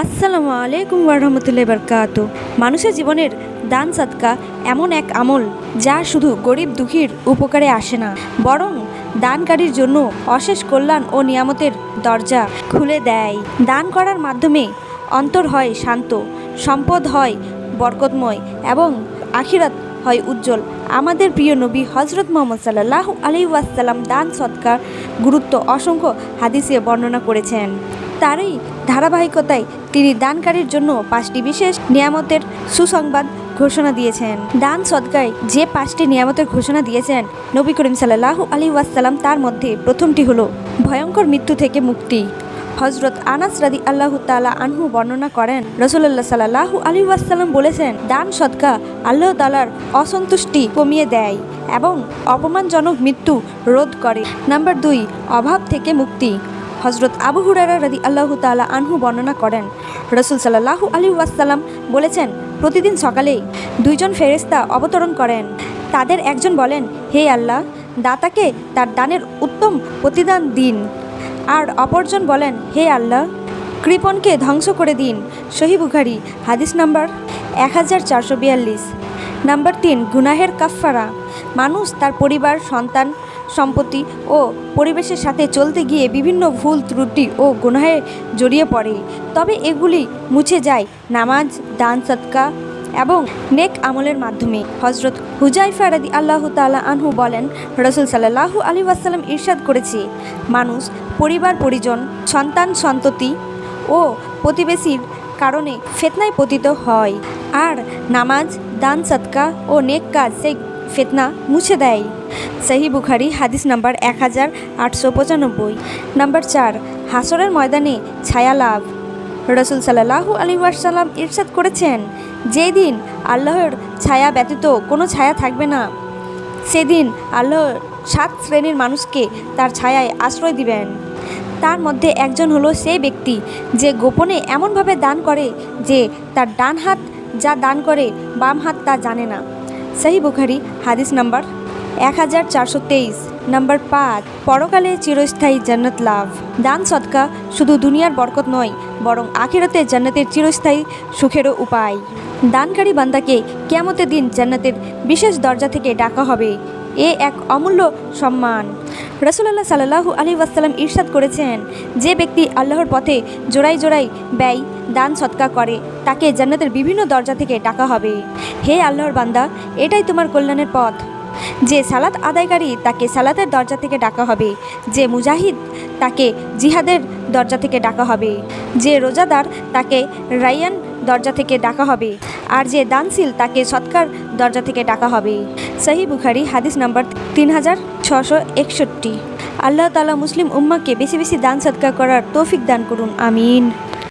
আসসালামু আলাইকুম ওরহমতুল্লাহ বরকাত মানুষের জীবনের দান সৎকা এমন এক আমল যা শুধু গরিব দুঃখীর উপকারে আসে না, বরং দানকারীর জন্য অশেষ কল্যাণ ও নিয়ামতের দরজা খুলে দেয়। দান করার মাধ্যমে অন্তর হয় শান্ত, সম্পদ হয় বরকতময় এবং আখিরাত হয় উজ্জ্বল। আমাদের প্রিয় নবী হজরত মোহাম্মদ সাল্লাহ আলি ওয়াসাল্লাম দান সৎকার গুরুত্ব অসংখ্য হাদিসে বর্ণনা করেছেন। তারই ধারাবাহিকতায় তিনি দানকারীর জন্য পাঁচটি বিশেষ নিয়ামতের সুসংবাদ ঘোষণা দিয়েছেন। দান সদকায় যে পাঁচটি নিয়ামতের ঘোষণা দিয়েছেন, নবী করিম সাল্লাহ আলী ওয়াসাল্লাম তার মধ্যে প্রথমটি হলো ভয়ঙ্কর মৃত্যু থেকে মুক্তি। হজরত আনাস রাদি আল্লাহ তালা আনহু বর্ণনা করেন রসুল্লাহ সাল্লাহ আলী ওয়াসাল্লাম বলেছেন, দান সদকা আল্লাহ তালার অসন্তুষ্টি কমিয়ে দেয় এবং অপমানজনক মৃত্যু রোধ করে। নাম্বার দুই, অভাব থেকে মুক্তি। হজরত আবু হুরারা রাদি আল্লাহ তালা আনহু বর্ণনা করেন রসুল সাল্লাহু আলী ওয়াসাল্লাম বলেছেন, প্রতিদিন সকালেই দুইজন ফেরেস্তা অবতরণ করেন। তাদের একজন বলেন, হে আল্লাহ, দাতাকে তার দানের উত্তম প্রতিদান দিন। আর অপরজন বলেন, হে আল্লাহ, কৃপণকে ধ্বংস করে দিন। সহি বুখারি, হাদিস নাম্বার এক হাজার চারশো বিয়াল্লিশ। নাম্বার তিন, গুনাহের কাফফারা। মানুষ তার পরিবার, সন্তান সম্পত্তি ও পরিবেশের সাথে চলতে গিয়ে বিভিন্ন ভুল, ত্রুটি ও গুনাহে জড়িয়ে পড়ে। তবে এগুলি মুছে যায় নামাজ, দান সৎকা এবং নেক আমলের মাধ্যমে। হজরত হুজাইফা রাদি আল্লাহ তালা আনহু বলেন, রসুল সাল্লাহু আলী ওয়াসাল্লাম ইরশাদ করেছে, মানুষ, পরিবার, পরিজন, সন্তান, সন্ততি ও প্রতিবেশীর কারণে ফেতনায় পতিত হয়। আর নামাজ, দান সৎকা ও নেক কাজ সেই ফেতনা মুছে দেয়। সহি বুখারি, হাদিস নাম্বার এক হাজার আটশো পঁচানব্বই। নাম্বার চার, হাসরের ময়দানে ছায়া লাভ। রসুল সাল্লাহু আলী ওয়াসাল্লাম ইরশাদ করেছেন যেই দিন আল্লাহর ছায়া ব্যতীত কোনো ছায়া থাকবে না, সেদিন আল্লাহ সাত শ্রেণির মানুষকে তার ছায়ায় আশ্রয় দিবেন। তার মধ্যে একজন হলো সেই ব্যক্তি যে গোপনে এমনভাবে দান করে যে তার ডান হাত যা দান করে, বাম হাত তা জানে না। সেই বুখারি, হাদিস নাম্বার এক হাজার চারশো তেইশ। নাম্বার পাঁচ, পরকালে চিরস্থায়ী জান্নাত লাভ। দান সৎকা শুধু দুনিয়ার বরকত নয়, বরং আখিরাতে জান্নাতের চিরস্থায়ী সুখেরও উপায়। দানকারী বান্দাকে কেয়ামতের দিন জান্নাতের বিশেষ দরজা থেকে ডাকা হবে। এ এক অমূল্য সম্মান। রসুল্লাহ সাল্লাহু আলী ওয়াসাল্লাম ইরশাদ করেছেন, যে ব্যক্তি আল্লাহর পথে জোড়াই জোড়াই ব্যয়, দান সৎকা করে, তাকে জান্নাতের বিভিন্ন দরজা থেকে ডাকা হবে। হে আল্লাহর বান্দা, এটাই তোমার কল্যাণের পথ। যে সালাত আদায়কারী তাকে সালাতের দরজা থেকে ডাকা হবে, যে মুজাহিদ তাকে জিহাদের দরজা থেকে ডাকা হবে, যে রোজাদার তাকে রায়ান দরজা থেকে ডাকা হবে, আর যে দানশীল তাকে সৎকার দরজা থেকে ডাকা হবে। সহি বুখারি, হাদিস নাম্বার তিন হাজার ছশো একষট্টি। আল্লাহ তালা মুসলিম উম্মাকে বেশি বেশি দান সৎকার করার তৌফিক দান করুন, আমিন।